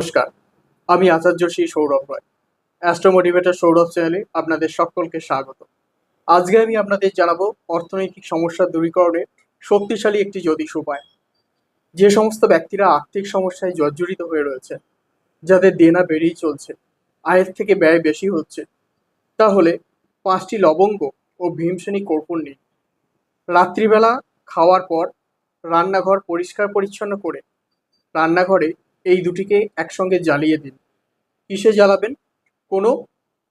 নমস্কার। আমি Acharya Shri Sourav Roy astro motivator Sourav চ্যানেলে আপনাদের সকলকে স্বাগত। আজকে আমি আপনাদের জানাব অর্থনৈতিক সমস্যা দূরীকরণের শক্তিশালী একটি জ্যোতিষ উপায়। যে সমস্ত ব্যক্তিরা আর্থিক সমস্যায় জর্জরিত হয়ে রয়েছে, যাদের দেনা বেড়েই চলছে, আয়ের থেকে ব্যয় বেশি হচ্ছে, তাহলে পাঁচটি লবঙ্গ ও ভীমসেনী কর্পূর নিন। রাত্রিবেলা খাওয়ার পর রান্নাঘর পরিষ্কার পরিচ্ছন্ন করে রান্নাঘরে এই দুটিকে একসঙ্গে জ্বালিয়ে দিন। কিসে জ্বালাবেন? কোনো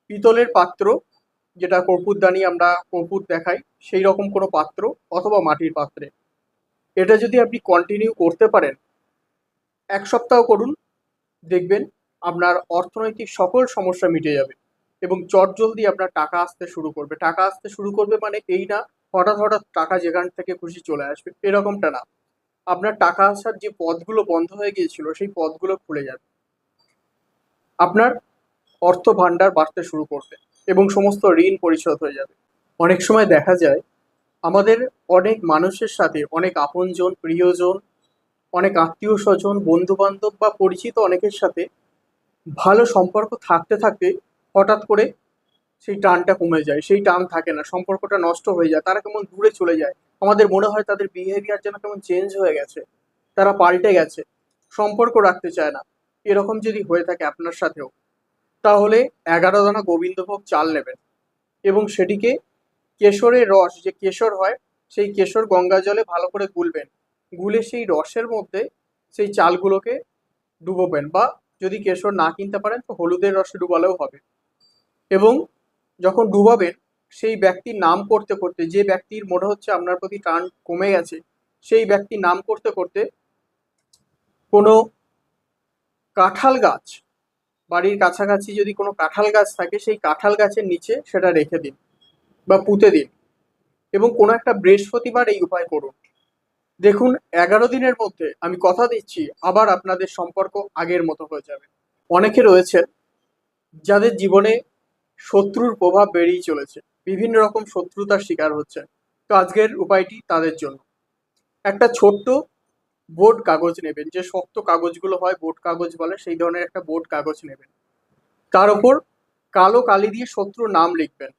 পিতলের পাত্র, যেটা কর্পূরদানি আমরা কর্পূর দেখাই, সেই রকম কোনো পাত্র অথবা মাটির পাত্রে। এটা যদি আপনি কন্টিনিউ করতে পারেন, এক সপ্তাহ করুন, দেখবেন আপনার অর্থনৈতিক সকল সমস্যা মিটে যাবে এবং চটজলদি আপনার টাকা আসতে শুরু করবে। টাকা আসতে শুরু করবে মানে এই না, হঠাৎ হঠাৎ টাকা যেখান থেকে খুশি চলে আসবে, এরকমটা না। আপনার টাকা আসার যে পথগুলো বন্ধ হয়ে গিয়েছিল, সেই পথগুলো খুলে যাবে। আপনার অর্থ ভাণ্ডার বাড়তে শুরু করবে এবং সমস্ত ঋণ পরিশোধ হয়ে যাবে। অনেক সময় দেখা যায়, আমাদের অনেক মানুষের সাথে অনেক আপনজন, প্রিয়জন, অনেক আত্মীয় স্বজন বন্ধু বান্ধব বা পরিচিত অনেকের সাথে ভালো সম্পর্ক থাকতে থাকতে হঠাৎ করে সেই টানটা কমে যায়, সেই টান থাকে না, সম্পর্কটা নষ্ট হয়ে যায়, তারা কেমন দূরে চলে যায়। আমাদের মনে হয় তাদের বিহেভিয়ার যেন কেমন চেঞ্জ হয়ে গেছে, তারা পাল্টে গেছে, সম্পর্ক রাখতে চায় না। এরকম যদি হয়ে থাকে আপনার সাথেও, তাহলে এগারো দানা গোবিন্দভোগ চাল নেবেন এবং সেটিকে কেশরের রস, যে কেশর হয়, সেই কেশর গঙ্গা জলে ভালো করে গুলবেন, গুলে সেই রসের মধ্যে সেই চালগুলোকে ডুবোবেন বা যদি কেশর না কিনতে পারেন, তো হলুদের রসে ডুবালেও হবে। এবং যখন ডুবাবেন সেই ব্যক্তির নাম করতে করতে, যে ব্যক্তির মনে হচ্ছে আপনার প্রতি টান কমে গেছে, সেই ব্যক্তির নাম করতে করতে কোনো কাঁঠাল গাছ, বাড়ির কাছাকাছি যদি কোনো কাঁঠাল গাছ থাকে, সেই কাঁঠাল গাছের নিচে সেটা রেখে দিন বা পুঁতে দিন এবং কোনো একটা বৃহস্পতিবার এই উপায় করুন। দেখুন, এগারো দিনের মধ্যে আমি কথা দিচ্ছি, আবার আপনাদের সম্পর্ক আগের মতো হয়ে যাবে। অনেকে রয়েছেন যাদের জীবনে শত্রুর প্রভাব বেড়েই চলেছে। বিভিন্ন রকম শত্রুতার শিকার হচ্ছে। তো আজকের উপায়টি তাদের জন্য। একটা ছোট্ট বোর্ড কাগজ নেবেন, যে শক্ত কাগজগুলো হয়, বোর্ড কাগজ বলে, সেই ধরনের একটা বোর্ড কাগজ নেবেন। তার উপর কালো কালি দিয়ে শত্রুর নাম লিখবেন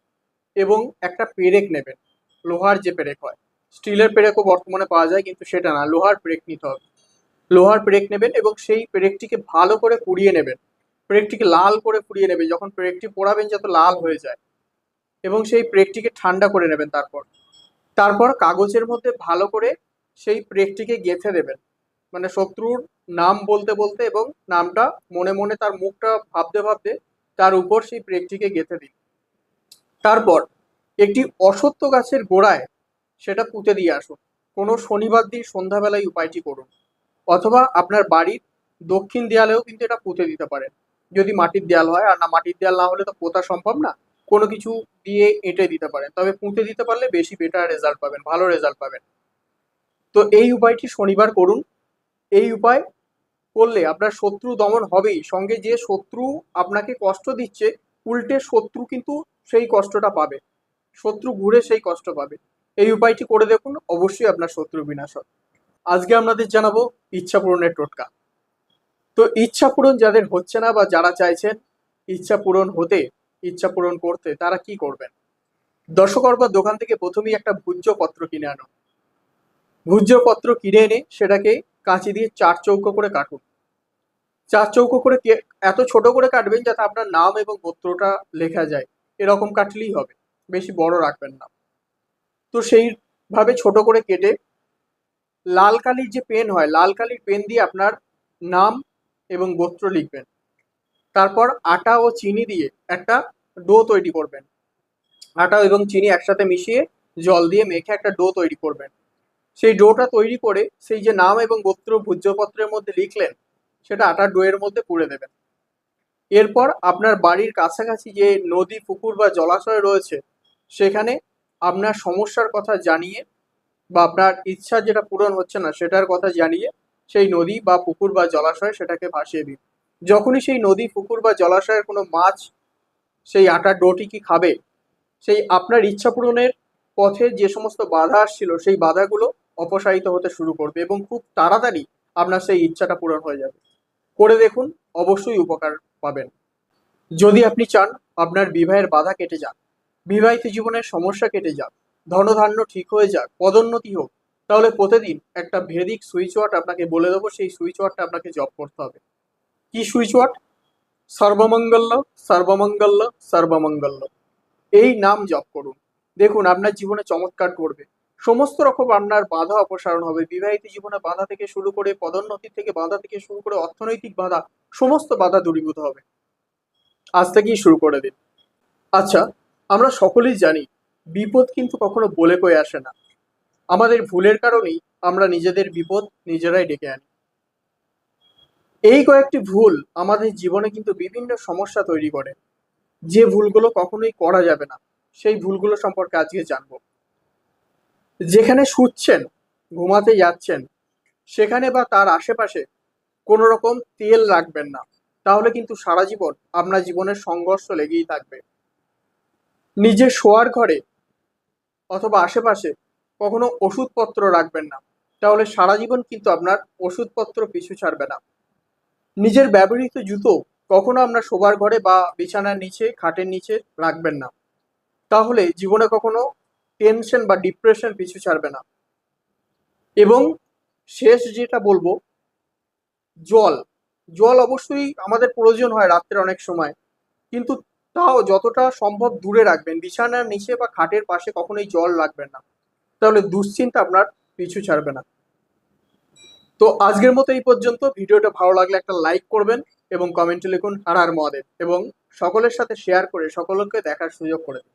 এবং একটা পেরেক নেবেন। লোহার যে পেরেক হয়। স্টিলের পেরেকও বর্তমানে পাওয়া যায়, কিন্তু সেটা না। লোহার পেরেক নিতে হবে। লোহার পেরেক নেবেন এবং সেই পেরেকটিকে ভালো করে পুড়িয়ে নেবেন। পেরেকটিকে লাল করে পুড়িয়ে নেবেন যখন পেরেকটি পোড়াবেন, যাতে লাল হয়ে যায়। এবং সেই পেরেকটিকে ঠান্ডা করে নেবেন তারপর। তারপর কাগজের মধ্যে ভালো করে সেই পেরেকটিকে গেঁথে দেবেন। মানে শত্রুর নাম বলতে বলতে এবং নামটা মনে মনে তার মুখটা ভাবতে ভাবতে তার উপর সেই পেরেকটিকে গেঁথে দিন। তারপর একটি অসত্য গাছের গোড়ায় সেটা পুঁতে দিয়ে আসুন। কোনো শনিবার দিন সন্ধ্যাবেলায় উপায়টি করুন। অথবা আপনার বাড়ির দক্ষিণ দেয়ালেও কিন্তু এটা পুঁতে দিতে পারেন। যদি মাটির দেয়াল হয়, আর না মাটির দেয়াল না হলে তো পোতা সম্ভব না। কোনো কিছু দিয়ে এঁটে দিতে পারেন। তবে পুঁতে দিতে পারলে বেশি বেটার রেজাল্ট পাবেন, ভালো রেজাল্ট পাবেন। তো এই উপায়টি শনিবার করুন। এই উপায় করলে আপনার শত্রু দমন হবেই। সঙ্গে যে শত্রু আপনাকে কষ্ট দিচ্ছে, উল্টে শত্রু কিন্তু সেই কষ্টটা পাবে। শত্রু ঘুরে সেই কষ্ট পাবে। এই উপায়টি করে দেখুন, অবশ্যই আপনার শত্রু বিনাশ হবে। আজকে আপনাদের জানাব ইচ্ছা পূরণের টোটকা। তো ইচ্ছা পূরণ যাদের হচ্ছে না বা যারা চাইছেন ইচ্ছা পূরণ হতে, ইচ্ছা পূরণ করতে তারা কি করবেন? দর্শকর্বার দোকান থেকে প্রথমেই একটা ভূজ্য পত্র কিনে আনুন ভূজ্য পত্র কিনে এনে সেটাকে কাঁচি দিয়ে চার চৌকো করে কাটুন। চার চৌকো করে এত ছোট করে কাটবেন যাতে আপনার নাম এবং গোত্রটা লেখা যায়। এরকম কাটলেই হবে, বেশি বড় রাখবেন না। তো সেইভাবে ছোট করে কেটে লাল কালির যে পেন হয়, লাল কালির পেন দিয়ে আপনার নাম এবং গোত্র লিখবেন। তারপর আটা ও চিনি দিয়ে একটা ডো তৈরি করবেন। আটা এবং চিনি একসাথে মিশিয়ে জল দিয়ে মেখে একটা ডো তৈরি করবেন। সেই ডোটা তৈরি করে সেই যে নাম এবং গোত্র ভূজ্যপত্রের মধ্যে লিখলেন, সেটা আটার ডোয়ের মধ্যে পুড়ে দেবেন। এরপর আপনার বাড়ির কাছাকাছি যে নদী, পুকুর বা জলাশয় রয়েছে, সেখানে আপনার সমস্যার কথা জানিয়ে বা আপনার ইচ্ছা যেটা পূরণ হচ্ছে না, সেটার কথা জানিয়ে সেই নদী বা পুকুর বা জলাশয় সেটাকে ভাসিয়ে দিন। যখনই সেই নদী, পুকুর বা জলাশয়ের কোনো মাছ সেই আটার ডোটি কি খাবে, সেই আপনার ইচ্ছা পূরণের পথে যে সমস্ত বাধা আসছিল সেই বাধাগুলো অপসারিত হতে শুরু করবে এবং খুব তাড়াতাড়ি আপনার সেই ইচ্ছাটা পূরণ হয়ে যাবে। করে দেখুন, অবশ্যই উপকার পাবেন। যদি আপনি চান আপনার বিবাহের বাধা কেটে যাক, বিবাহিত জীবনের সমস্যা কেটে যাক, ধনধান্য ঠিক হয়ে যাক, পদোন্নতি হোক তাহলে প্রতিদিন একটা ভেদিক সুইচ ওয়ার্ড আপনাকে বলে দেবো, সেই সুইচ ওয়ার্ডটা আপনাকে জপ করতে হবে। কি সুইচ ওয়ার্ড সর্বমঙ্গল্য সর্বমঙ্গল্য সর্বমঙ্গল্য। এই নাম জপ করুন। দেখুন, আপনার জীবনে চমৎকার করবে। সমস্ত রকম আপনার বাধা অপসারণ হবে। বিবাহিত জীবনে বাধা থেকে শুরু করে পদোন্নতি থেকে বাধা থেকে শুরু করে অর্থনৈতিক বাধা, সমস্ত বাধা দূরীভূত হবে। আজ থেকেই শুরু করে দিন। আচ্ছা আমরা সকলেই জানি, বিপদ কিন্তু কখনো বলে কয়ে আসে না। আমাদের ভুলের কারণেই আমরা নিজেদের বিপদ নিজেরাই ডেকে আনি। এই কয়েকটি ভুল আমাদের জীবনে কিন্তু বিভিন্ন সমস্যা তৈরি করে। যে ভুলগুলো কখনোই করা যাবে না, সেই ভুলগুলো সম্পর্কে আজকে জানব। যেখানে শুচ্ছেন, ঘুমাতে যাচ্ছেন, সেখানে বা তার আশেপাশে কোনো রকম তেল রাখবেন না, তাহলে কিন্তু সারা জীবন আপনার জীবনের সংঘর্ষ লেগেই থাকবে। নিজের শোয়ার ঘরে অথবা আশেপাশে কখনো ওষুধপত্র রাখবেন না। তাহলে সারা জীবন কিন্তু আপনার ওষুধপত্র পিছু ছাড়বে না। নিজের ব্যবহৃত জুতো কখনো আপনার শোবার ঘরে বা বিছানার নিচে, খাটের নিচে রাখবেন না। তাহলে জীবনে কখনো টেনশন বা ডিপ্রেশন পিছু ছাড়বে না। এবং শেষ যেটা বলব, জল। জল অবশ্যই আমাদের প্রয়োজন হয় রাত্রে অনেক সময়। কিন্তু তাও যতটা সম্ভব দূরে রাখবেন। বিছানার নিচে বা খাটের পাশে কখনোই জল রাখবেন না। তাহলে দুশ্চিন্তা আপনার পিছু ছাড়বে না। তো আজকের মতো এই পর্যন্ত। ভিডিওটা ভালো লাগলে একটা লাইক করবেন এবং কমেন্টে লিখুন হারার হার মহাদেব এবং সকলের সাথে শেয়ার করে সকলকে দেখার সুযোগ করে দিন।